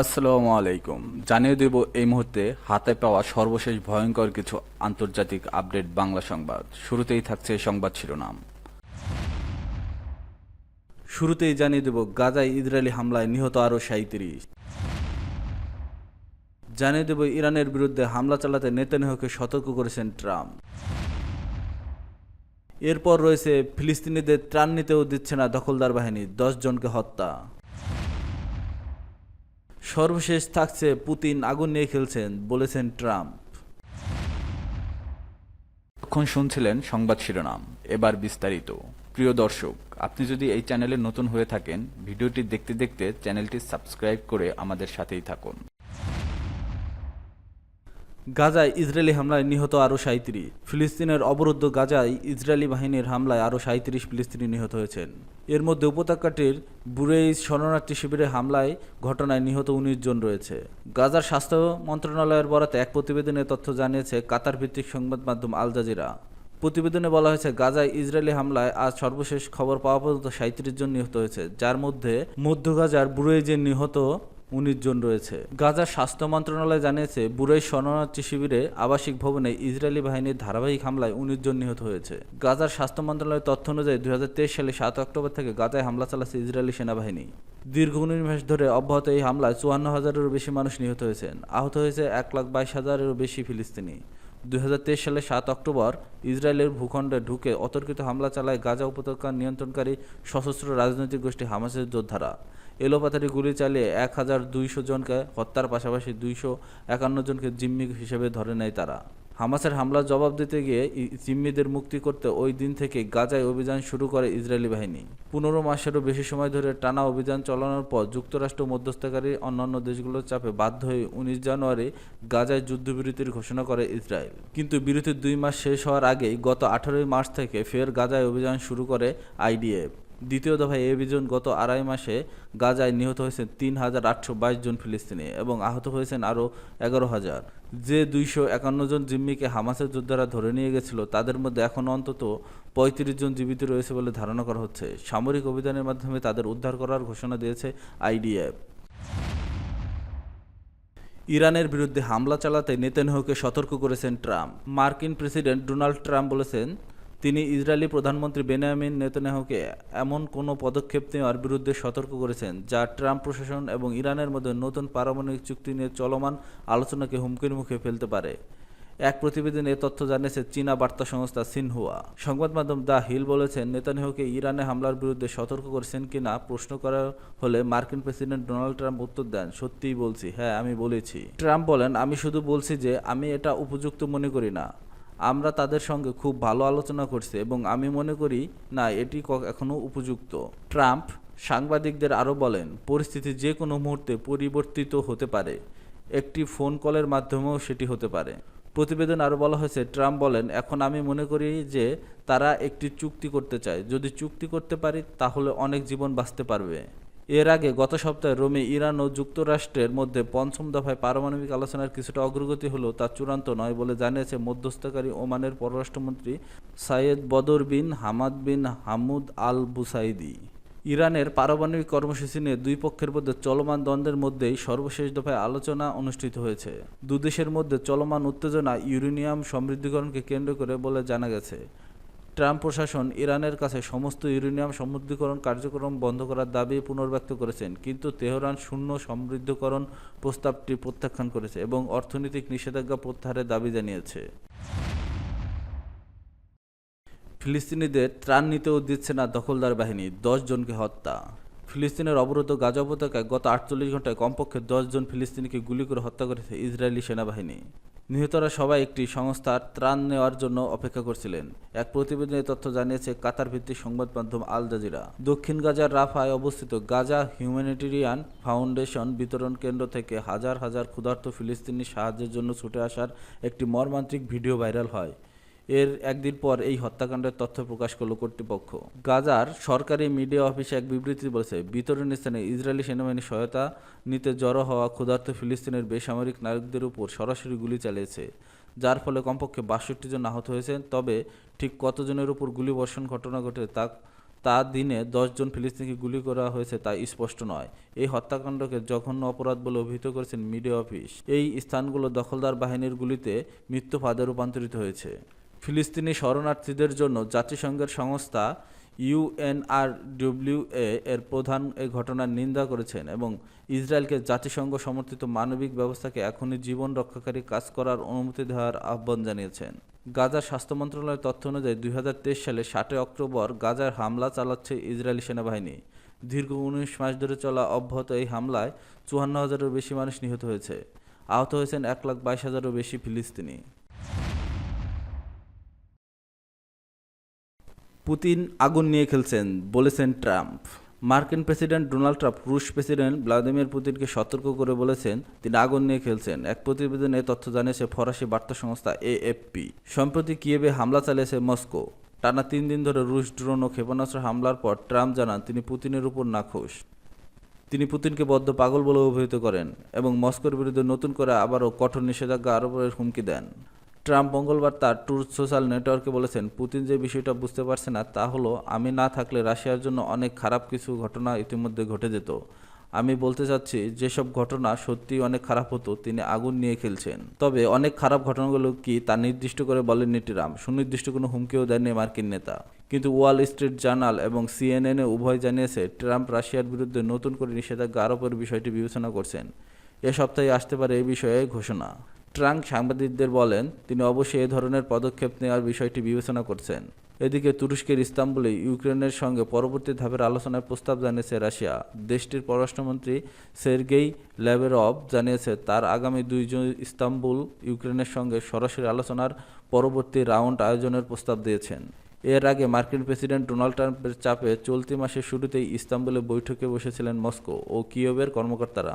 আসসালামু আলাইকুম। জানিয়ে দেব এই মুহূর্তে হাতে পাওয়া সর্বশেষ ভয়ঙ্কর কিছু আন্তর্জাতিক আপডেট বাংলা সংবাদ। শুরুতেই থাকছে সংবাদ শিরোনাম। শুরুতেই জানিয়ে দেব গাজায় ইসরায়েলি হামলায় নিহত আরও সাঁত্রিশ জানিয়ে দেব ইরানের বিরুদ্ধে হামলা চালাতে নেতানিয়াহুকে সতর্ক করেছেন ট্রাম্প। এরপর রয়েছে ফিলিস্তিনিদের ত্রাণ নিতেও দিচ্ছে না দখলদার বাহিনী, দশ জনকে হত্যা। সর্বশেষ থাকছে পুতিন আগুন নিয়ে খেলছেন, বলেছেন ট্রাম্প। এখন শুনছিলেন সংবাদ শিরোনাম, এবার বিস্তারিত। প্রিয় দর্শক, আপনি যদি এই চ্যানেলে নতুন হয়ে থাকেন, ভিডিওটি দেখতে দেখতে চ্যানেলটি সাবস্ক্রাইব করে আমাদের সাথেই থাকুন। গাজায় ইসরায়েলি হামলায় নিহত আরও সাঁত্রিশ ফিলিস্তিনের অবরুদ্ধ গাজায় ইসরায়েলি বাহিনীর হামলায় আরও সাঁত্রিশ ফিলিস্তিনি নিহত হয়েছেন। এর মধ্যে উপত্যকাটির বুরেইজ শরণার্থী শিবিরে হামলায় ঘটনায় নিহত উনিশ জন রয়েছে। গাজার স্বাস্থ্য মন্ত্রণালয়ের বরাতে এক প্রতিবেদনে তথ্য জানিয়েছে কাতার ভিত্তিক সংবাদ মাধ্যম আল জাজিরা। প্রতিবেদনে বলা হয়েছে, গাজায় ইসরায়েলি হামলায় আজ সর্বশেষ খবর পাওয়া পর্যন্ত সাঁত্রিশ জন নিহত হয়েছে, যার মধ্যে মধ্য গাজার বুরেইজে নিহত উনিশ জন রয়েছে। গাজার স্বাস্থ্য মন্ত্রণালয় জানিয়েছে বুড়াই শরণার্থী শিবিরে আবাসিক ভবনে ইসরায়েলি বাহিনীর ধারাবাহিক হামলায় উনিশ জন নিহত হয়েছে। গাজার স্বাস্থ্য মন্ত্রণালয়ের তথ্য অনুযায়ী দুই হাজার তেইশ সালে সাত অক্টোবর থেকে গাজায় হামলা চালাচ্ছে ইসরায়েলি সেনাবাহিনী। দীর্ঘ উনিশ মাস ধরে অব্যাহত এই হামলায় চুয়ান্ন হাজারেরও বেশি মানুষ নিহত হয়েছেন। আহত হয়েছে এক লাখ বাইশ হাজারেরও বেশি ফিলিস্তিনি। দুই হাজার তেইশ সালে সাত অক্টোবর ইসরায়েলের ভূখণ্ডে ঢুকে অতর্কিত হামলা চালায় গাজা উপত্যকার নিয়ন্ত্রণকারী সশস্ত্র রাজনৈতিক গোষ্ঠী হামাসের যোদ্ধারা। এলোপাতারি গুলি চালিয়ে এক হাজার দুইশো জনকে হত্যার পাশাপাশি দুইশো একান্ন জনকে জিম্মি হিসেবে ধরে নেয় তারা। হামাসের হামলার জবাব দিতে গিয়ে জিম্মিদের মুক্তি করতে ওই দিন থেকে গাজায় অভিযান শুরু করে ইসরায়েলি বাহিনী। পনেরো মাসেরও বেশি সময় ধরে টানা অভিযান চালানোর পর যুক্তরাষ্ট্র মধ্যস্থকারী অন্যান্য দেশগুলোর চাপে বাধ্য হয়ে উনিশ জানুয়ারি গাজায় যুদ্ধবিরতির ঘোষণা করে ইসরায়েল। কিন্তু বিরতির দুই মাস শেষ হওয়ার আগেই গত আঠারোই মার্চ থেকে ফের গাজায় অভিযান শুরু করে আইডিএফ। দ্বিতীয় দফায় এই অভিযান গত আড়াই মাসে গাজায় নিহত হয়েছেন তিন হাজার আটশো বাইশ জন ফিলিস্তিনি এবং আহত হয়েছেন আরও এগারো হাজার। যে দুইশো একান্ন জন জিম্মিকে হামাসের যোদ্ধারা ধরে নিয়ে গেছিল, তাদের মধ্যে এখন অন্তত পঁয়ত্রিশ জন জীবিত রয়েছে বলে ধারণা করা হচ্ছে। সামরিক অভিযানের মাধ্যমে তাদের উদ্ধার করার ঘোষণা দিয়েছে আইডিএফ। ইরানের বিরুদ্ধে হামলা চালাতে নেতানিয়াহুকে সতর্ক করেছেন ট্রাম্প। মার্কিন প্রেসিডেন্ট ডোনাল্ড ট্রাম্প বলেছেন তিনি ইসরায়েলি প্রধানমন্ত্রী বেনিয়ামিন নেতানিয়াহুকে এমন কোনো পদক্ষেপ নেওয়ার বিরুদ্ধে সতর্ক করেছেন, যা ট্রাম্প প্রশাসন এবং ইরানের মধ্যে নতুন পারমাণবিক চুক্তি নিয়ে চলমান আলোচনাকে হুমকির মুখে ফেলতে পারে। এক প্রতিবেদনে এ তথ্য জানিয়েছে চীনা বার্তা সংস্থা সিনহুয়া। সংবাদ মাধ্যম দ্য হিল বলেছেন নেতানিয়াহুকে ইরানে হামলার বিরুদ্ধে সতর্ক করেছেন কিনা প্রশ্ন করা হলে মার্কিন প্রেসিডেন্ট ডোনাল্ড ট্রাম্প উত্তর দেন, সত্যিই বলছি হ্যাঁ আমি বলেছি। ট্রাম্প বলেন, আমি শুধু বলছি যে, আমি এটা উপযুক্ত মনে করি না। আমরা তাদের সঙ্গে খুব ভালো আলোচনা করছি এবং আমি মনে করি, না, এটি ক- এখনও উপযুক্ত। ট্রাম্প সাংবাদিকদের আরও বলেন, পরিস্থিতি যে কোনো মুহূর্তে পরিবর্তিত হতে পারে। একটি ফোন কলের মাধ্যমেও সেটি হতে পারে। প্রতিবেদন আরও বলা হয়েছে, ট্রাম্প বলেন, এখন আমি মনে করি যে তারা একটি চুক্তি করতে চায়। যদি চুক্তি করতে পারি, তাহলে অনেক জীবন বাঁচতে পারবে। এর আগে গত সপ্তাহে রোমে ইরান ও যুক্তরাষ্ট্রের মধ্যে পঞ্চম দফায় পারমাণবিক আলোচনার কিছুটা অগ্রগতি হলেও তা চূড়ান্ত নয় বলে জানিয়েছে মধ্যস্থকারী ওমানের পররাষ্ট্রমন্ত্রী Sayyid Badr bin Hamad bin Hamoud al Busaidi ইরানের পারমাণবিক কর্মসূচি নিয়ে দুই পক্ষের মধ্যে চলমান দ্বন্দ্বের মধ্যেই সর্বশেষ দফায় আলোচনা অনুষ্ঠিত হয়েছে। দুদেশের মধ্যে চলমান উত্তেজনা ইউরেনিয়াম সমৃদ্ধিকরণকে কেন্দ্র করে বলে জানা গেছে। ট্রাম্প প্রশাসন ইরানের কাছে সমস্ত ইউরেনিয়াম সমৃদ্ধিকরণ কার্যক্রম বন্ধ করার দাবি পুনর্ব্যক্ত করেছেন, কিন্তু তেহরান শূন্য সমৃদ্ধকরণ প্রস্তাবটি প্রত্যাখ্যান করেছে এবং অর্থনৈতিক নিষেধাজ্ঞা প্রত্যাহারের দাবি জানিয়েছে। ফিলিস্তিনিদের ত্রাণ নিতেও দিচ্ছে না দখলদার বাহিনী, দশ জনকে হত্যা। ফিলিস্তিনের অবরুদ্ধ গাজা উপত্যকায় গত আটচল্লিশ ঘন্টায় কমপক্ষে দশ জন ফিলিস্তিনিকে গুলি করে হত্যা করেছে ইসরায়েলি সেনাবাহিনী। নিহতরা সবাই একটি সংস্থার ত্রাণ নেওয়ার জন্য অপেক্ষা করছিলেন। এক প্রতিবেদনে তথ্য জানিয়েছে কাতার ভিত্তিক সংবাদ মাধ্যম আল জাজিরা। দক্ষিণ গাজার রাফায় অবস্থিত গাজা হিউম্যানিটেরিয়ান ফাউন্ডেশন বিতরণ কেন্দ্র থেকে হাজার হাজার ক্ষুধার্ত ফিলিস্তিনি সাহায্যের জন্য ছুটে আসার একটি মর্মান্তিক ভিডিও ভাইরাল হয়। এর একদিন পর এই হত্যাকাণ্ডের তথ্য প্রকাশ করল কর্তৃপক্ষ। গাজার সরকারি মিডিয়া অফিসে এক বিবৃতি বলেছে, বিতরণ স্থানে ইসরায়েলি সেনাবাহিনী সহায়তা নিতে জড়ো হওয়া ক্ষুধার্ত ফিলিস্তিনের বেসামরিক নাগরিকদের উপর সরাসরি গুলি চালিয়েছে, যার ফলে কমপক্ষে বাষট্টি জন আহত হয়েছেন। তবে ঠিক কতজনের উপর গুলিবর্ষণ ঘটনা ঘটে তা তা দিনে দশজন ফিলিস্তিনিকে গুলি করা হয়েছে তা স্পষ্ট নয়। এই হত্যাকাণ্ডকে জঘন্য অপরাধ বলে অভিহিত করেছেন মিডিয়া অফিস। এই স্থানগুলো দখলদার বাহিনীর গুলিতে মৃত্যু ফাঁদে রূপান্তরিত হয়েছে। ফিলিস্তিনি শরণার্থীদের জন্য জাতিসংঘের সংস্থা ইউএনআরডব্লিউএ এর প্রধান এই ঘটনার নিন্দা করেছেন এবং ইসরায়েলকে জাতিসংঘ সমর্থিত মানবিক ব্যবস্থাকে এখনই জীবন রক্ষাকারী কাজ করার অনুমতি দেওয়ার আহ্বান জানিয়েছেন। গাজার স্বাস্থ্য মন্ত্রণালয়ের তথ্য অনুযায়ী দুই হাজার তেইশ সালে ষাটই অক্টোবর গাজার হামলা চালাচ্ছে ইসরায়েলি সেনাবাহিনী। দীর্ঘ উনিশ মাস ধরে চলা অব্যাহত এই হামলায় চুয়ান্ন হাজারেরও বেশি মানুষ নিহত হয়েছে। আহত হয়েছেন এক লাখ বাইশ হাজারও বেশি ফিলিস্তিনি। পুতিন আগুন নিয়ে খেলছেন, বলেছেন ট্রাম্প। মার্কিন প্রেসিডেন্ট ডোনাল্ড ট্রাম্প, রুশ প্রেসিডেন্ট ভ্লাদিমির পুতিনকে সতর্ক করে বলেছেন, তিনি আগুন নিয়ে খেলছেন। এক প্রতিবেদনে তথ্য জানিয়েছে ফরাসি বার্তা সংস্থা এএফপি। সম্প্রতি কিয়েভে হামলা চালিয়েছে মস্কো। টানা তিন দিন ধরে রুশ ড্রোন ও ক্ষেপণাস্ত্র হামলার পর ট্রাম্প জানান, তিনি পুতিনের উপর নাখোশ। তিনি পুতিনকে বদ্ধ পাগল বলে অভিহিত করেন এবং মস্কোর বিরুদ্ধে নতুন করে আবারও কঠোর নিষেধাজ্ঞা আরোপের হুমকি দেন। ট্রাম্প মঙ্গলবার তার ট্রুথ সোশ্যাল নেটওয়ার্কে বলেছেন, পুতিন যে বিষয়টা বুঝতে পারছে না তা হলো, আমি না থাকলে রাশিয়ার জন্য অনেক খারাপ কিছু ঘটনা ইতিমধ্যে ঘটে যেত। আমি বলতে চাচ্ছি, যেসব ঘটনা সত্যি অনেক খারাপ হতো, তিনি আগুন নিয়ে খেলছেন। তবে অনেক খারাপ ঘটনাগুলো কি তা নির্দিষ্ট করে বলেননি ট্রাম্প। সুনির্দিষ্ট কোনো হুমকিও দেননি মার্কিন নেতা। কিন্তু ওয়াল স্ট্রিট জার্নাল এবং সিএনএনএ উভয় জানিয়েছে, ট্রাম্প রাশিয়ার বিরুদ্ধে নতুন করে নিষেধাজ্ঞা আরোপের বিষয়টি বিবেচনা করছেন। এ সপ্তাহে আসতে পারে এই বিষয়ে ঘোষণা। ট্রাম্প সাংবাদিকদের বলেন, তিনি অবশ্যই এ ধরনের পদক্ষেপ নেওয়ার বিষয়টি বিবেচনা করছেন। এদিকে তুরস্কের ইস্তাম্বুলে ইউক্রেনের সঙ্গে পরবর্তী ধাপের আলোচনার প্রস্তাব জানিয়েছে রাশিয়া। দেশটির পররাষ্ট্রমন্ত্রী সের্গেই ল্যাভেরভ জানিয়েছে, তার আগামী দুইজন ইস্তাম্বুল ইউক্রেনের সঙ্গে সরাসরি আলোচনার পরবর্তী রাউন্ড আয়োজনের প্রস্তাব দিয়েছেন। এর আগে মার্কিন প্রেসিডেন্ট ডোনাল্ড ট্রাম্পের চাপে চলতি মাসের শুরুতেই ইস্তাম্বুলে বৈঠকে বসেছিলেন মস্কো ও কিয়েভের কর্মকর্তারা।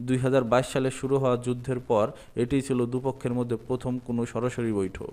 দুই হাজার বাইশ সালে শুরু হওয়া যুদ্ধের পর এটিই ছিল দুপক্ষের মধ্যে প্রথম কোনো সরাসরি বৈঠক।